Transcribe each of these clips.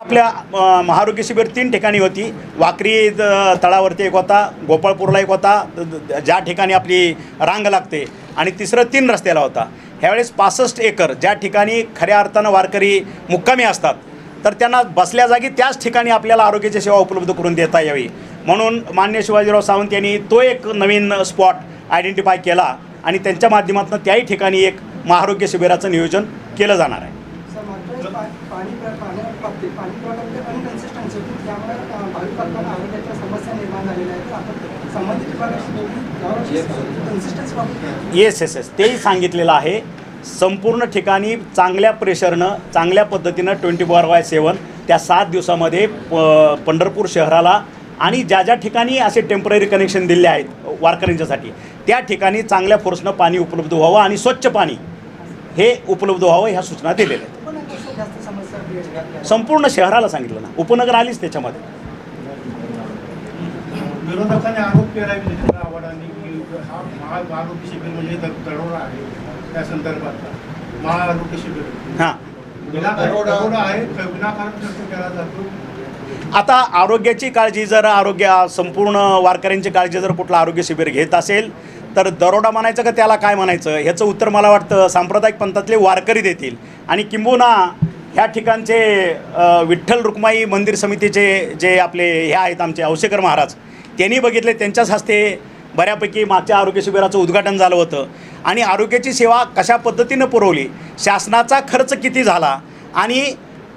आपल्या महारोग्य शिबिर तीन ठिकाणी होती. वाकरी तळावरती एक होता गोपाळपूरला एक होता ज्या ठिकाणी आपली रांग लागते. आणि तिसरं तीन रस्त्याला होता. ह्यावेळेस पासष्ट एकर ज्या ठिकाणी खऱ्या अर्थानं वारकरी मुक्कामी असतात तर त्यांना बसल्या जागी त्याच ठिकाणी आपल्याला आरोग्याची सेवा उपलब्ध करून देता यावी. म्हणून मान्य शिवाजीराव सावंत यांनी तो एक नवीन स्पॉट आयडेंटिफाय केला आणि त्यांच्या माध्यमातून त्याही ठिकाणी एक महारोग्य शिबिराचं नियोजन केलं जाणार आहे सर मागच्या वेळेस पा- पाणी प्र- पाण्या बाबतीत पाणी पुरवठ्यामध्ये अनकन्सिस्टन्सी होती त्यामुळे अं, भाविक भक्तांना आरोग्याच्या समस्या निर्माण झालेल्या आहेत. तर आपण संबंधित विभागाशी बोलून यावर कन्सिस्टन्सी बाबतीत येस येस येस तेही सांगितलेलं आहे. संपूर्ण ठिकाणी चांगल्या प्रेशरनं चांगल्या पद्धतीनं ट्वेंटी फोर बाय सेवन त्या सात दिवसामध्ये प पंढरपूर शहराला आणि ज्या ज्या ठिकाणी असे टेंपररी कनेक्शन दिले आहेत वारकऱ्यांच्यासाठी त्या ठिकाणी चांगल्या फोर्सनं पाणी उपलब्ध व्हावं आणि स्वच्छ पाणी हे उपलब्ध व्हावं ह्या सूचना दिलेल्या आहेत. जास्त समस्या. संपूर्ण शहराला सांगितलं ना. उपनगर आलीच त्याच्यामध्ये. विरोधकांनी आरोप केला आहे जितेंद्र आव्हाडांनी की हा महाआरोग्य शिबिर म्हणजे द- दरोडा आहे त्या संदर्भात. महाआरोग्य शिबिर. हां. विनाकारण दरोडा आहे विनाकारण खर्च केला जातो. आता आरोग्याची काळजी जर आरोग्य संपूर्ण वारकऱ्यांची काळजी जर कुठलं आरोग्य शिबिर घेत असेल तर दरोडा म्हणायचं का त्याला काय म्हणायचं? ह्याचं उत्तर मला वाटतं सांप्रदायिक पंथातले वारकरी देतील. आणि किंबहुना ह्या ठिकाणचे विठ्ठल रुक्माई मंदिर समितीचे जे आपले हे आहेत आमचे औसेकर महाराज त्यांनी बघितले त्यांच्याच हस्ते बऱ्यापैकी मागच्या आरोग्य शिबिराचं उद्घाटन झालं होतं. आणि आरोग्याची सेवा कशा पद्धतीनं पुरवली शासनाचा खर्च किती झाला आणि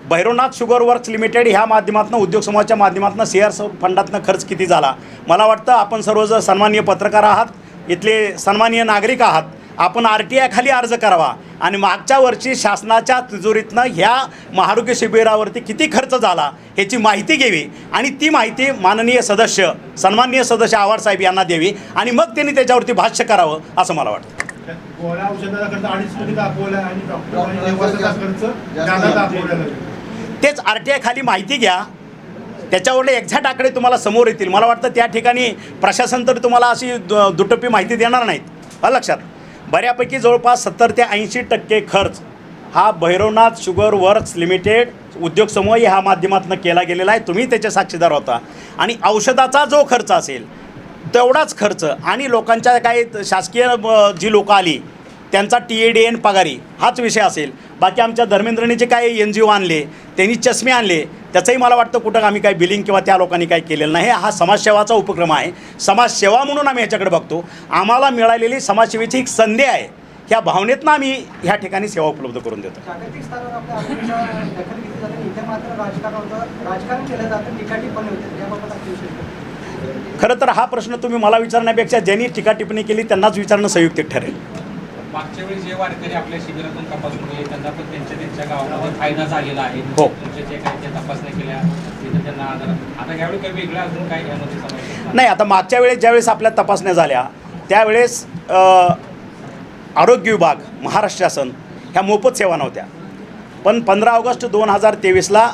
भैरवनाथ शुगर वर्क्स लिमिटेड ह्या माध्यमातून उद्योग समूहाच्या माध्यमातून सी फंडातनं खर्च किती झाला? मला वाटतं आपण सर्व जर सन्माननीय पत्रकार आहात इथले सन्माननीय नागरिक आहात आपण आर टी आयखाली अर्ज करावा. आणि मागच्या वर्षी शासनाच्या तिजोरीतनं ह्या महारोग्य शिबिरावरती किती खर्च झाला ह्याची माहिती घ्यावी. आणि ती माहिती माननीय सदस्य सन्माननीय सदस्य आव्हाड साहेब यांना द्यावी. आणि मग त्यांनी त्याच्यावरती भाष्य करावं असं मला वाटतं. तेच आर टी आय खाली माहिती घ्या. त्याच्यावरले एक्झॅक्ट आकडे तुम्हाला समोर येतील. मला वाटतं त्या ठिकाणी प्रशासन तर तुम्हाला अशी दु दुटप्पी माहिती देणार नाहीत. लक्षात? बऱ्यापैकी जवळपास सत्तर ते ऐंशी टक्के खर्च हा भैरवनाथ शुगर वर्क्स लिमिटेड उद्योग समूह ह्या माध्यमातून केला गेलेला आहे. तुम्ही त्याचे साक्षीदार होता. आणि औषधाचा जो खर्च असेल तेवढाच खर्च आणि लोकांच्या काही शासकीय जी लोकं आली त्यांचा टी ए डी एन पगारी हाच विषय असेल. बाकी आमच्या धर्मेंद्रणीचे काय एन जी ओ आणले त्यांनी चष्मे आणले त्याचंही मला वाटतं कुठं आम्ही काही बिलिंग किंवा त्या लोकांनी काही केलेलं नाही. हा समाजसेवाचा उपक्रम आहे. समाजसेवा म्हणून आम्ही ह्याच्याकडे बघतो. आम्हाला मिळालेली समाजसेवेची एक संधी आहे. ह्या भावनेतनं आम्ही ह्या ठिकाणी सेवा उपलब्ध करून देतो. काय? खरं तर हा प्रश्न तुम्ही मला विचारण्यापेक्षा ज्यांनी टीका टिप्पणी केली त्यांनाच विचारणं संयुक्तिक ठरेल. मागच्या वेळी जे वारकरी आपल्या शिबिरातून तपासून गेले त्यांना पण त्यांच्या त्यांच्या गावामध्ये फायदा झालेला आहे. हो. तुमच्या जे काही त्या तपासण्या केल्या तिथं त्यांना आधार आता यावेळी काही वेगळं अजून काय यामध्ये समावेश नाही? आता मागच्या वेळेस ज्यावेळेस आपल्या तपासण्या झाल्या त्यावेळेस आरोग्य विभाग महाराष्ट्र शासन ह्या मोफत सेवा नव्हत्या. पण पंधरा ऑगस्ट दोन हजार तेवीसला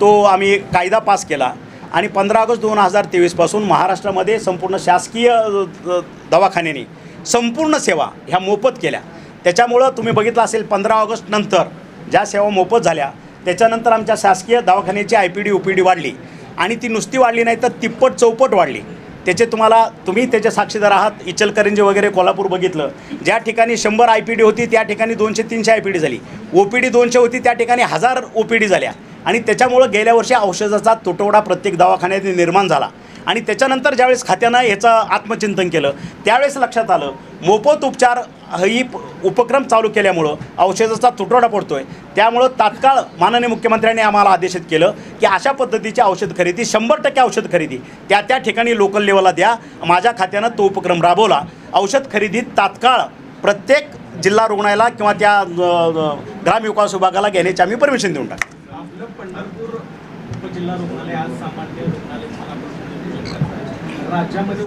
तो आम्ही कायदा पास केला आणि पंधरा ऑगस्ट दोन हजार तेवीसपासून महाराष्ट्रामध्ये संपूर्ण शासकीय दवाखान्यांनी संपूर्ण सेवा ह्या मोफत केल्या. त्याच्यामुळं तुम्ही बघितलं असेल पंधरा ऑगस्ट नंतर ज्या सेवा मोफत झाल्या त्याच्यानंतर आमच्या शासकीय दवाखान्याची I P D O P D वाढली आणि ती नुसती वाढली नाही तर तिप्पट चौपट वाढली. त्याचे तुम्हाला तुम्ही त्याचे साक्षीदार आहात इचलकरंजी वगैरे कोल्हापूर बघितलं. ज्या ठिकाणी शंभर आय पी डी होती त्या ठिकाणी दोनशे तीनशे आय पी डी झाली. ओ पी डी दोनशे होती त्या ठिकाणी हजार ओ पी डी झाल्या. आणि त्याच्यामुळं गेल्या वर्षी औषधाचा तुटवडा प्रत्येक दवाखान्यात निर्माण झाला. आणि त्याच्यानंतर ज्यावेळेस खात्यानं ह्याचं आत्मचिंतन केलं त्यावेळेस लक्षात आलं मोफत उपचार ही उपक्रम चालू केल्यामुळं औषधाचा तुटवडा पडतोय. त्यामुळं तात्काळ माननीय मुख्यमंत्र्यांनी आम्हाला आदेशित केलं की अशा पद्धतीची औषध खरेदी शंभर टक्के औषध खरेदी त्या त्या ठिकाणी लोकल लेवलला द्या. माझ्या खात्यानं तो उपक्रम राबवला. औषध खरेदीत तात्काळ प्रत्येक जिल्हा रुग्णालयाला किंवा त्या ग्रामविकास विभागाला घेण्याची आम्ही परमिशन देऊन टाकतो. पंढरपूर उपजिल्हा रुग्णालय आज सामान्य रुग्णालय राज्यामध्ये